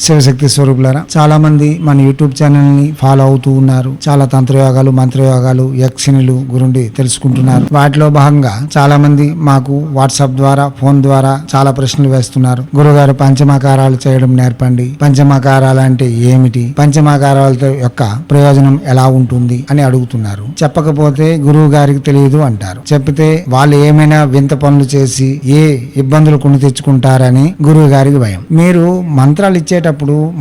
శివశక్తి స్వరూపులారా చాలా మంది మన యూట్యూబ్ ఛానల్ని ఫాలో అవుతూ ఉన్నారు. చాలా తంత్రయోగాలు మంత్రయోగాలు యక్షిణులు గురుండి తెలుసుకుంటున్నారు. వాటిలో భాగంగా చాలా మంది మాకు వాట్సాప్ ద్వారా ఫోన్ ద్వారా చాలా ప్రశ్నలు వేస్తున్నారు. గురుగారు పంచమాకారాలు చేయడం నేర్పండి. పంచమాకారాలు అంటే ఏమిటి? పంచమాకారాలతో యొక్క ప్రయోజనం ఎలా ఉంటుంది అని అడుగుతున్నారు. చెప్పకపోతే గురువు గారికి తెలియదు అంటారు. చెప్తే వాళ్ళు ఏమైనా వింత పనులు చేసి ఏ ఇబ్బందులు కొని తెచ్చుకుంటారని గురువు గారికి భయం. మీరు మంత్రాలు ఇచ్చే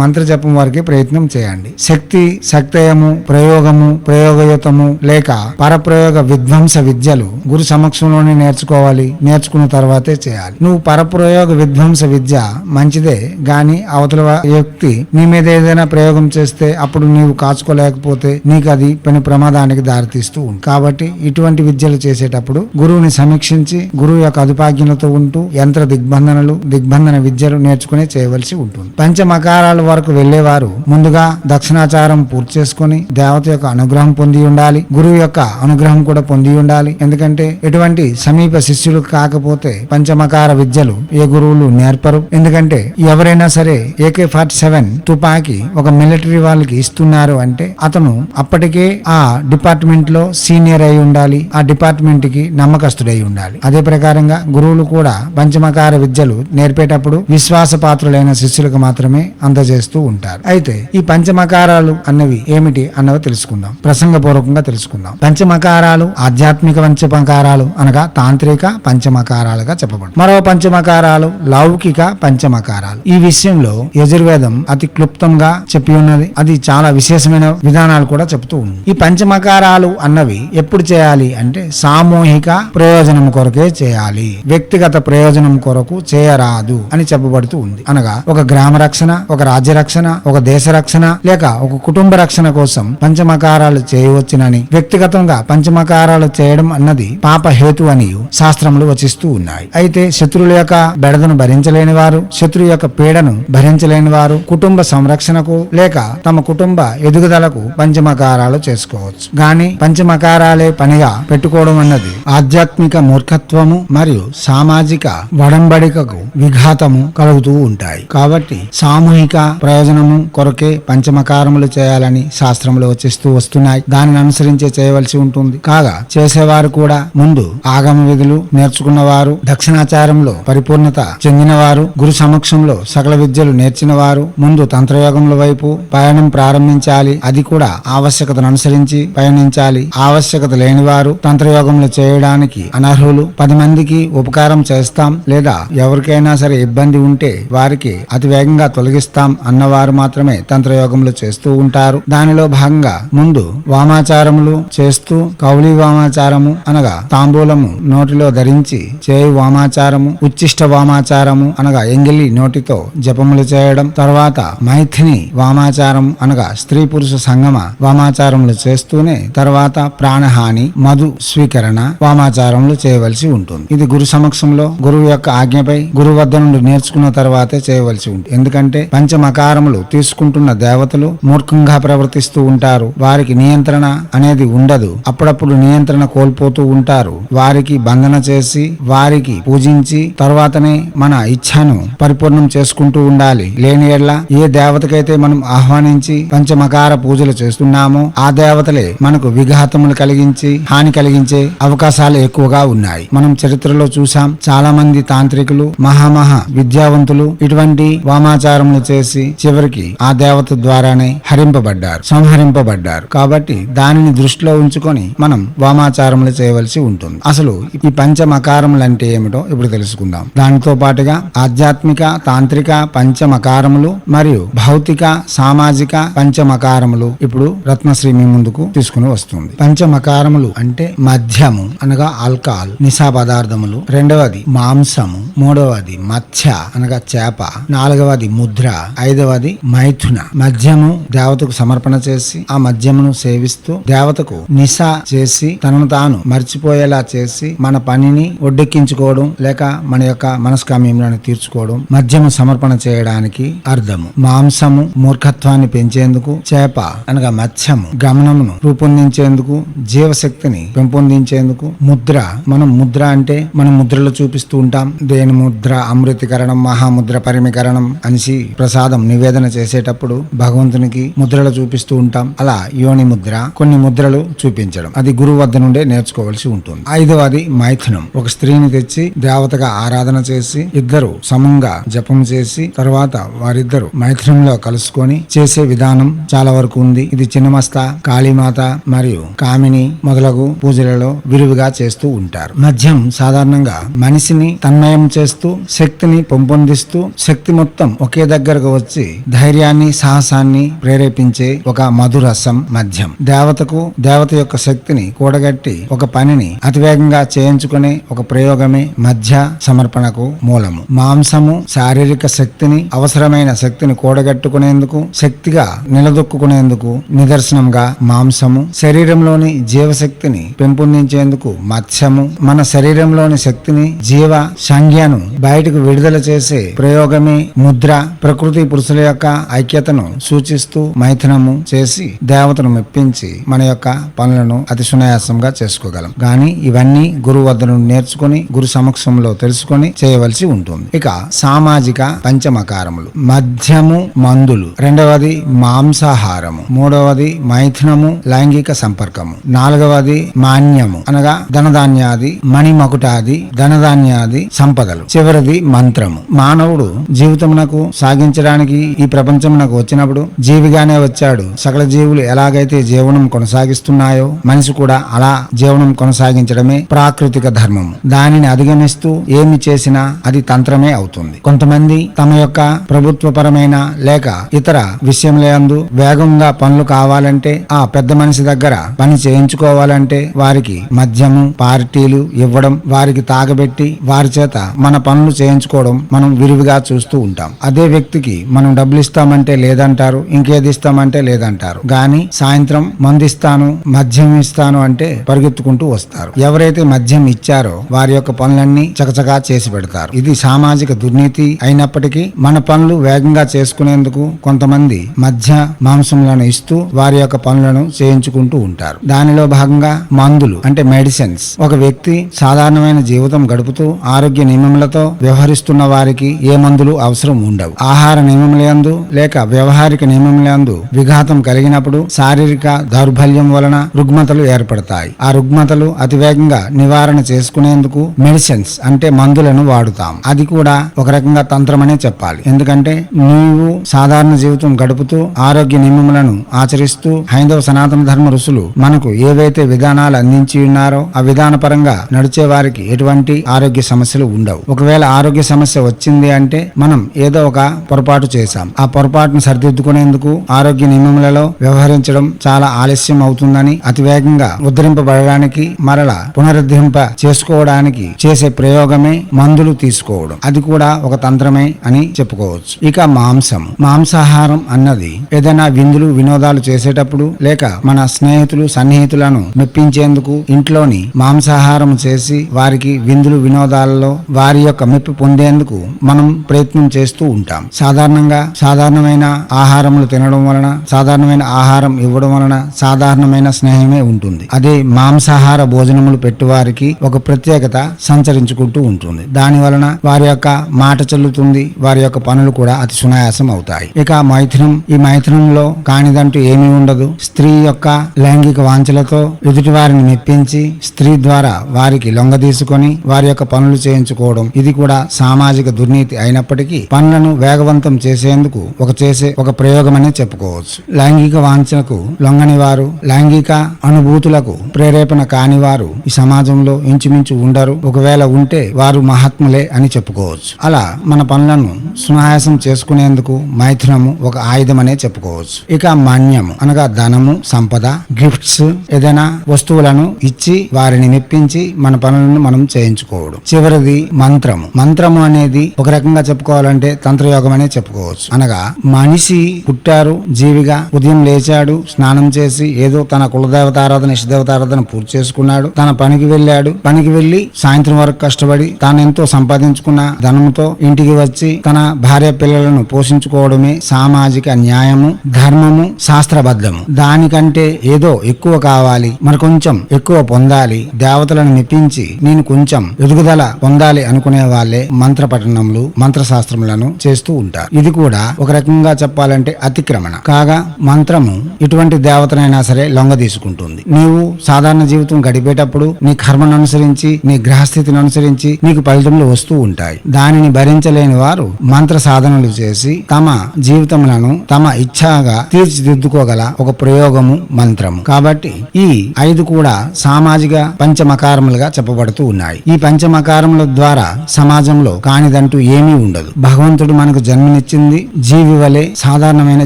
మంత్ర జపం వారికి ప్రయత్నం చేయండి. శక్తి శక్తయము ప్రయోగము ప్రయోగయుతము లేక పరప్రయోగ విధ్వంస విద్యలు గురు సమక్షంలోనే నేర్చుకోవాలి. నేర్చుకున్న తర్వాతే చేయాలి. నువ్వు పరప్రయోగ విధ్వంస విద్య మంచిదే గాని అవతల వ్యక్తి నీ మీద ఏదైనా ప్రయోగం చేస్తే అప్పుడు నీవు కాచుకోలేకపోతే నీకు అది పని ప్రమాదానికి దారితీస్తూ ఉంది కాబట్టి ఇటువంటి విద్యలు చేసేటప్పుడు గురువుని సమీక్షించి గురువు యొక్క అదుపాజ్ఞలతో ఉంటూ యంత్ర దిగ్బంధనలు దిగ్బంధన విద్యలు నేర్చుకునే చేయవలసి ఉంటుంది. మకారాల వరకు వెళ్ళేవారు ముందుగా దక్షిణాచారం పూర్తి చేసుకుని దేవత యొక్క అనుగ్రహం పొంది ఉండాలి. గురువు యొక్క అనుగ్రహం కూడా పొంది ఉండాలి. ఎందుకంటే ఎటువంటి సమీప శిష్యులు కాకపోతే పంచమకార విద్యలు ఏ గురువులు నేర్పరు. ఎందుకంటే ఎవరైనా సరే ఏకే ఫార్టీ సెవెన్ తుపాకి ఒక మిలిటరీ వాళ్ళకి ఇస్తున్నారు అంటే అతను అప్పటికే ఆ డిపార్ట్మెంట్లో సీనియర్ అయి ఉండాలి. ఆ డిపార్ట్మెంట్కి నమ్మకస్తుడై ఉండాలి. అదే ప్రకారంగా గురువులు కూడా పంచమకార విద్యలు నేర్పేటప్పుడు విశ్వాస పాత్రులైన శిష్యులకు మాత్రమే అందజేస్తూ ఉంటారు. అయితే ఈ పంచమకారాలు అన్నవి ఏమిటి అన్నవి తెలుసుకుందాం. ప్రసంగపూర్వకంగా తెలుసుకుందాం. పంచమకారాలు ఆధ్యాత్మిక పంచమకారాలు అనగా తాంత్రిక పంచమకారాలుగా చెప్పబడు మరో పంచమకారాలు లౌకిక పంచమకారాలు. ఈ విషయంలో యజుర్వేదం అతి క్లుప్తంగా చెప్పి ఉన్నది. అది చాలా విశేషమైన విధానాలు కూడా చెప్తూ ఉంది. ఈ పంచమకారాలు అన్నవి ఎప్పుడు చేయాలి అంటే సామూహిక ప్రయోజనం కొరకే చేయాలి. వ్యక్తిగత ప్రయోజనం కొరకు చేయరాదు అని చెప్పబడుతూ ఉంది. అనగా ఒక గ్రామ రక్షణ ఒక రాజ్య రక్షణ ఒక దేశ రక్షణ లేక ఒక కుటుంబ రక్షణ కోసం పంచమకారాలు చేయవచ్చునని వ్యక్తిగతంగా పంచమకారాలు చేయడం అన్నది పాప హేతు అని శాస్త్రములు వచిస్తూ ఉన్నాయి. అయితే శత్రువుల యొక్క బెడదను భరించలేని వారు శత్రువు యొక్క పీడను భరించలేని వారు కుటుంబ సంరక్షణకు లేక తమ కుటుంబ ఎదుగుదలకు పంచమకారాలు చేసుకోవచ్చు. గాని పంచమకారాలే పనిగా పెట్టుకోవడం అన్నది ఆధ్యాత్మిక మూర్ఖత్వము మరియు సామాజిక వడంబడికకు విఘాతము కలుగుతూ ఉంటాయి. కాబట్టి సామూహిక ప్రయోజనము కొరకే పంచమకారములు చేయాలని శాస్త్రములు వచ్చిస్తూ వస్తున్నాయి. దానిని అనుసరించే చేయవలసి ఉంటుంది. కాగా చేసేవారు కూడా ముందు ఆగమ విధులు నేర్చుకున్న వారు దక్షిణాచారంలో పరిపూర్ణత చెందిన వారు గురు సమక్షంలో సకల విద్యలు నేర్చిన వారు ముందు తంత్రయోగముల వైపు పయనం ప్రారంభించాలి. అది కూడా ఆవశ్యకతను అనుసరించి పయనించాలి. ఆవశ్యకత లేని వారు తంత్రయోగములు చేయడానికి అనర్హులు. పది మందికి ఉపకారం చేస్తాం. లేదా ఎవరికైనా సరే ఇబ్బంది ఉంటే వారికి అతి వేగంగా తొలగిస్తాం అన్నవారు మాత్రమే తంత్రయోగములు చేస్తూ ఉంటారు. దానిలో భాగంగా ముందు వామాచారములు చేస్తూ కౌలి వామాచారము అనగా తాంబూలము నోటిలో ధరించి చేయు వామాచారము ఉచ్చిష్ట వామాచారము అనగా ఎంగిలి నోటితో జపములు చేయడం తర్వాత మైథిని వామాచారం అనగా స్త్రీ పురుష సంగమ వామాచారములు చేస్తూనే తర్వాత ప్రాణహాని మధు స్వీకరణ వామాచారములు చేయవలసి ఉంటుంది. ఇది గురు సమక్షంలో గురువు యొక్క ఆజ్ఞపై గురువు వద్ద నుండి నేర్చుకున్న తర్వాతే చేయవలసి ఉంటుంది. ఎందుకంటే పంచమకారములు తీసుకుంటున్న దేవతలు మూర్ఖంగా ప్రవర్తిస్తూ ఉంటారు. వారికి నియంత్రణ అనేది ఉండదు. అప్పుడప్పుడు నియంత్రణ కోల్పోతూ ఉంటారు. వారికి బంధన చేసి వారికి పూజించి తర్వాతనే మన ఇచ్ఛను పరిపూర్ణం చేసుకుంటూ ఉండాలి. లేని ఎడ్ల ఏ దేవతకైతే మనం ఆహ్వానించి పంచమకార పూజలు చేస్తున్నామో ఆ దేవతలే మనకు విఘాతములు కలిగించి హాని కలిగించే అవకాశాలు ఎక్కువగా ఉన్నాయి. మనం చరిత్రలో చూసాం చాలా మంది తాంత్రికులు మహామహా విద్యావంతులు ఇటువంటి వామాచారం వామాచారములు చేసి చివరికి ఆ దేవత ద్వారానే హరింపబడ్డారు సంహరింపబడ్డారు. కాబట్టి దానిని దృష్టిలో ఉంచుకొని మనం వామాచారములు చేయవలసి ఉంటుంది. అసలు ఈ పంచమకారములు అంటే ఏమిటో ఇప్పుడు తెలుసుకుందాం. దానితో పాటుగా ఆధ్యాత్మిక తాంత్రిక పంచమకారములు మరియు భౌతిక సామాజిక పంచమకారములు ఇప్పుడు రత్నశ్రీ మీ ముందుకు తీసుకుని వస్తుంది. పంచమకారములు అంటే మద్యము అనగా ఆల్కహాల్ నిశా పదార్థములు. రెండవది మాంసము. మూడవది మత్స్య అనగా చేప. నాలుగవది ముద్ద ముద్ర. ఐదవది మైథున. మద్యము దేవతకు సమర్పణ చేసి ఆ మద్యమును సేవిస్తూ దేవతకు నిశ చేసి తనను తాను మర్చిపోయేలా చేసి మన పనిని ఒడ్డెక్కించుకోవడం లేక మన యొక్క మనస్కామ్యములను తీర్చుకోవడం మద్యము సమర్పణ చేయడానికి అర్థము. మాంసము మూర్ఖత్వాన్ని పెంచేందుకు చేప అనగా మత్స్యము గమనమును రూపొందించేందుకు జీవశక్తిని పెంపొందించేందుకు ముద్ర. మనం ముద్ర అంటే మనం ముద్రలు చూపిస్తూ ఉంటాం. దేని ముద్ర? అమృతీకరణం మహాముద్ర పరిమికరణం అనిసి ప్రసాదం నివేదన చేసేటప్పుడు భగవంతునికి ముద్రలు చూపిస్తూ ఉంటాం. అలా యోని ముద్ర కొన్ని ముద్రలు చూపించడం. అది గురువు వద్ద నుండే నేర్చుకోవాల్సి ఉంటుంది. ఐదవది మైథునం. ఒక స్త్రీని తెచ్చి దేవతగా ఆరాధన చేసి ఇద్దరు సమంగా జపం చేసి తర్వాత వారిద్దరు మైథునంలో కలుసుకొని చేసే విధానం చాలా వరకు ఉంది. ఇది చిన్నమస్త కాళీమాత మరియు కామిని మొదలగు పూజలలో విరివిగా చేస్తూ ఉంటారు. మద్యం సాధారణంగా మనిషిని తన్మయం చేస్తూ శక్తిని పెంపొందిస్తూ శక్తి మొత్తం ఒకే దగ్గరకు వచ్చి ధైర్యాన్ని సాహసాన్ని ప్రేరేపించే ఒక మధురసం మద్యం దేవతకు దేవత యొక్క శక్తిని కూడగట్టి ఒక పనిని అతివేగంగా చేయించుకునే ఒక ప్రయోగమే మధ్య సమర్పణకు మూలము. మాంసము శారీరక శక్తిని అవసరమైన శక్తిని కూడగట్టుకునేందుకు శక్తిగా నిలదొక్కునేందుకు నిదర్శనంగా మాంసము శరీరంలోని జీవశక్తిని పెంపొందించేందుకు మత్స్యము మన శరీరంలోని శక్తిని జీవ సంజ్ఞను బయటకు విడుదల చేసే ప్రయోగమే ముద్ర ప్రకృతి పురుషుల యొక్క ఐక్యతను సూచిస్తూ మైథనము చేసి దేవతను మెప్పించి మన యొక్క పనులను అతి సునాయాసంగా చేసుకోగలం. గాని ఇవన్నీ గురువు వద్ద నుండి నేర్చుకుని గురు సమక్షంలో తెలుసుకొని చేయవలసి ఉంటుంది. ఇక సామాజిక పంచమకారములు. మధ్యము మందులు. రెండవది మాంసాహారము. మూడవది మైథునము లైంగిక సంపర్కము. నాలుగవది మాన్యము. అనగా ధనధాన్యాది మణిమకుటాది ధనధాన్యాది సంపదలు. చివరిది మంత్రము. మానవుడు జీవితమునకు సాగించడానికి ఈ ప్రపంచమునకు వచ్చినప్పుడు జీవిగానే వచ్చాడు. సకల జీవులు ఎలాగైతే జీవనం కొనసాగిస్తున్నాయో మనిషి కూడా అలా జీవనం కొనసాగించడమే ప్రాకృతిక ధర్మం. దానిని అధిగమిస్తూ ఏమి చేసినా అది తంత్రమే అవుతుంది. కొంతమంది తమ యొక్క ప్రభుత్వపరమైన లేక ఇతర విషయములందు వేగంగా పనులు కావాలంటే ఆ పెద్ద మనిషి దగ్గర పని చేయించుకోవాలంటే వారికి మద్యము పార్టీలు ఇవ్వడం వారికి తాగబెట్టి వారి చేత మన పనులు చేయించుకోవడం మనం విరివిగా చూస్తూ ఉంటాం. అదే వ్యక్తికి మనం డబ్బులు ఇస్తామంటే లేదంటారు ఇంకేది ఇస్తామంటే లేదంటారు. గాని సాయంత్రం మందిస్తాను మద్యం ఇస్తాను అంటే పరిగెత్తుకుంటూ వస్తారు. ఎవరైతే మద్యం ఇచ్చారో వారి యొక్క పనులన్నీ చకచకా చేసి పెడతారు. ఇది సామాజిక దుర్నీతి అయినప్పటికీ మన పనులు వేగంగా చేసుకునేందుకు కొంతమంది మధ్య మాంసములను ఇస్తూ వారి యొక్క పనులను చేయించుకుంటూ ఉంటారు. దానిలో భాగంగా మందులు అంటే మెడిసిన్స్. ఒక వ్యక్తి సాధారణమైన జీవితం గడుపుతూ ఆరోగ్య నియమములతో వ్యవహరిస్తున్న వారికి ఏ మందులు అవసరం ఉండవు. ఆహార నియమములందు లేక వ్యవహారిక నియమములందు విఘాతం కలిగినప్పుడు శారీరక దౌర్బల్యం వలన రుగ్మతలు ఏర్పడతాయి. ఆ రుగ్మతలు అతివేగంగా నివారణ చేసుకునేందుకు మెడిసిన్స్ అంటే మందులను వాడుతాం. అది కూడా ఒక రకంగా తంత్రమనే చెప్పాలి. ఎందుకంటే నీవు సాధారణ జీవితం గడుపుతూ ఆరోగ్య నియమములను ఆచరిస్తూ హైందవ సనాతన ధర్మ ఋషులు మనకు ఏవైతే విధానాలు అందించి ఉన్నారో ఆ విధాన పరంగా నడిచే వారికి ఎటువంటి ఆరోగ్య సమస్యలు ఉండవు. ఒకవేళ ఆరోగ్య సమస్య వచ్చింది అంటే మనం ఏదో ఒక పొరపాటు చేశాం. ఆ పొరపాటును సరిదిద్దుకునేందుకు ఆరోగ్య నియమములలో వ్యవహరించడం చాలా ఆలస్యం అవుతుందని అతివేగంగా ఉద్ధరింపబడడానికి మరల పునరుద్ధరింప చేసుకోవడానికి చేసే ప్రయోగమే మందులు తీసుకోవడం. అది కూడా ఒక తంత్రమే అని చెప్పుకోవచ్చు. ఇక మాంసం. మాంసాహారం అన్నది ఏదైనా విందులు వినోదాలు చేసేటప్పుడు లేక మన స్నేహితులు సన్నిహితులను మెప్పించేందుకు ఇంట్లోని మాంసాహారం చేసి వారికి విందులు వినోదాలలో వారి యొక్క మెప్పు పొందేందుకు మనం ప్రయత్నం చేస్తూ ఉంటాం. సాధారణంగా సాధారణమైన ఆహారములు తినడం వలన సాధారణమైన ఆహారం ఇవ్వడం వలన సాధారణమైన స్నేహమే ఉంటుంది. అదే మాంసాహార భోజనములు పెట్టువారికి ఒక ప్రత్యేకత సంచరించుకుంటూ ఉంటుంది. దాని వలన వారి యొక్క మాట చెల్లుతుంది వారి యొక్క పనులు కూడా అతి సునాయాసం అవుతాయి. ఇక మైథునం ఈ మైథునంలో కానిదంటూ ఏమీ ఉండదు. స్త్రీ యొక్క లైంగిక వాంఛలతో ఎదుటి వారిని మెప్పించి స్త్రీ ద్వారా వారికి లొంగ తీసుకొని వారి యొక్క పనులు చేయించుకోవడం ఇది కూడా సామాజిక దుర్నీతి అయినప్పటికీ పనులను వేగవంతం చేసేందుకు ఒక చేసే ఒక ప్రయోగమనే చెప్పుకోవచ్చు. లైంగిక వాంఛనకు లొంగని వారు లైంగిక అనుభూతులకు ప్రేరేపణ కాని వారు ఈ సమాజంలో ఇంచుమించు ఉండరు. ఒకవేళ ఉంటే వారు మహాత్ములే అని చెప్పుకోవచ్చు. అలా మన పనులను సునాయాసం చేసుకునేందుకు మైథునము ఒక ఆయుధమనే చెప్పుకోవచ్చు. ఇక మాన్యము అనగా ధనము సంపద గిఫ్ట్స్ ఏదైనా వస్తువులను ఇచ్చి వారిని మెప్పించి మన పనులను మనం చేయించుకోవడం. చివరిది మంత్రము. మంత్రము అనేది ఒక రకంగా చెప్పుకోవాలంటే తంత్రయోగ తంత్రయోగం చెప్పుకోవచ్చు. అనగా మనిషి పుట్టారు జీవిగా ఉదయం లేచాడు స్నానం చేసి ఏదో తన కులదేవతారాధన ఇష్టదేవతారాధన పూర్తి చేసుకున్నాడు తన పనికి వెళ్ళాడు పనికి వెళ్ళి సాయంత్రం వరకు కష్టపడి తాను ఎంతో సంపాదించుకున్న ధనంతో ఇంటికి వచ్చి తన భార్య పిల్లలను పోషించుకోవడమే సామాజిక న్యాయము ధర్మము శాస్త్రబద్ధము. దానికంటే ఏదో ఎక్కువ కావాలి మరి కొంచెం ఎక్కువ పొందాలి దేవతలను మెప్పించి నేను కొంచెం ఎదుగుదల పొందాలి అనుకునే వాళ్ళే మంత్ర పఠనములు మంత్ర శాస్త్రములను చేస్తూ ఉంటారు. ఇది కూడా ఒక రకంగా చెప్పాలంటే అతిక్రమణ. కాగా మంత్రము ఎటువంటి దేవతనైనా సరే లొంగ తీసుకుంటుంది. నీవు సాధారణ జీవితం గడిపేటప్పుడు నీ కర్మను అనుసరించి నీ గ్రహస్థితిని అనుసరించి నీకు ఫలితములు వస్తూ ఉంటాయి. దానిని భరించలేని వారు మంత్ర సాధనలు చేసి తమ జీవితములను తమ ఇచ్ఛాగా తీర్చిదిద్దుకోగల ఒక ప్రయోగము మంత్రము. కాబట్టి ఈ ఐదు కూడా సామాజిక పంచమకారములుగా చెప్పబడుతూ ఉన్నాయి. ఈ పంచమకారముల ద్వారా సమాజంలో కానిదంటూ ఏమీ ఉండదు. భగవంతుడు మనకు జన్మనిచ్చింది జీవి వలె సాధారణమైన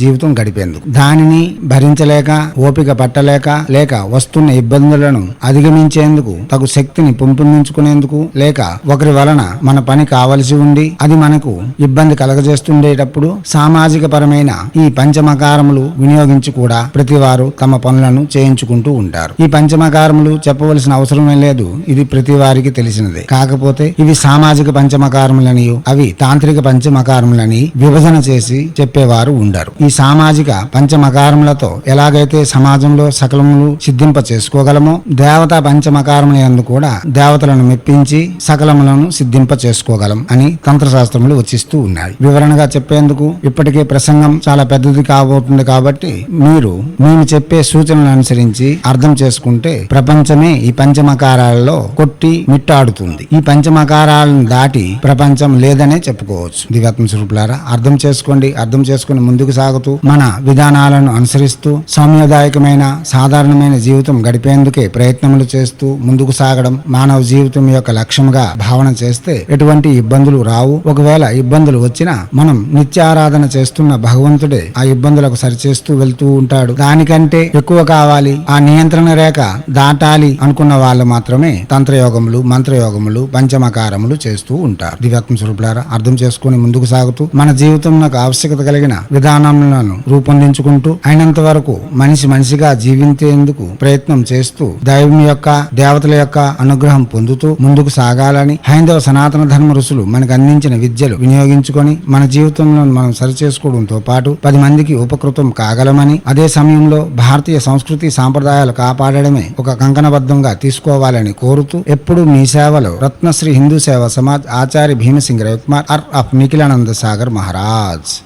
జీవితం గడిపేందుకు. దానిని భరించలేక ఓపిక పట్టలేక లేక వస్తున్న ఇబ్బందులను అధిగమించేందుకు తగు శక్తిని పెంపొందించుకునేందుకు లేక ఒకరి వలన మన పని కావలసి ఉండి అది మనకు ఇబ్బంది కలగజేస్తుండేటప్పుడు సామాజిక పరమైన ఈ పంచమకారములు వినియోగించి కూడా ప్రతి వారు తమ పనులను చేయించుకుంటూ ఉంటారు. ఈ పంచమకారములు చెప్పవలసిన అవసరమే లేదు ఇది ప్రతి వారికి తెలిసినదే. కాకపోతే ఇవి సామాజిక పంచమకారములనియు అవి తాంత్రిక పంచమకారములని విభజన చేసి చెప్పేవారు ఉండరు. ఈ సామాజిక పంచమకారములతో ఎలాగైతే సమాజంలో సకలములు సిద్ధింప చేసుకోగలమో దేవతా పంచమకారముల యందు కూడా దేవతలను మెప్పించి సకలములను సిద్ధింప చేసుకోగలం అని తంత్రశాస్త్రములు వచ్చిస్తూ ఉన్నాయి. వివరణగా చెప్పేందుకు ఇప్పటికే ప్రసంగం చాలా పెద్దది కాబోతుంది కాబట్టి మీరు మేము చెప్పే సూచనలు అనుసరించి అర్థం చేసుకుంటే ప్రపంచమే ఈ పంచమకారాలలో కొట్టి మిట్టాడుతుంది. ఈ పంచమకారాలను దాటి ప్రపంచం లేదనే చెప్పుకోవచ్చు. దివ్యాత్మ స్వరూపులారా అర్థం చేసుకోండి అర్థం చేసుకుని ముందుకు సాగుతూ మన విధానాలను అనుసరిస్తూ సౌమ్యదాయకమైన సాధారణమైన జీవితం గడిపేందుకే ప్రయత్నములు చేస్తూ ముందుకు సాగడం మానవ జీవితం యొక్క లక్ష్యంగా భావన చేస్తే ఎటువంటి ఇబ్బందులు రావు. ఒకవేళ ఇబ్బందులు వచ్చినా మనం నిత్యారాధన చేస్తున్న భగవంతుడే ఆ ఇబ్బందులకు సరిచేస్తూ వెళ్తూ ఉంటాడు. దానికంటే ఎక్కువ కావాలి ఆ నియంత్రణ రేఖ దాటాలి అనుకున్న వాళ్ళు మాత్రమే తంత్రయోగములు మంత్రయోగములు పంచమకారములు చేస్తూ ఉంటారు. దివ్యాత్మ స్వరూపులారా అర్థం చేసుకుని ముందుకు సాగుతూ మన జీవితంలో ఆవశ్యకత కలిగిన విధానములను రూపొందించుకుంటూ అయినంత వరకు మనిషి మనిషిగా జీవించేందుకు ప్రయత్నం చేస్తూ దైవం యొక్క దేవతల యొక్క అనుగ్రహం పొందుతూ ముందుకు సాగాలని హైందవ సనాతన ధర్మ ఋషులు మనకు అందించిన విద్యలు వినియోగించుకొని మన జీవితంలో మనం సరిచేసుకోవడంతో పాటు పది మందికి ఉపకృతం కాగలమని అదే సమయంలో భారతీయ సంస్కృతి సాంప్రదాయాలు కాపాడడమే ఒక కంకణబద్ధంగా తీసుకోవాలని కోరుతూ ఎప్పుడు మీ సేవలో రత్నశ్రీ హిందూ సేవ సమాజ్ ఆచార్య భీమసింగ్ రవికుమార్ అర్ ఆఫ్ నిఖిలానంద सागर महाराज।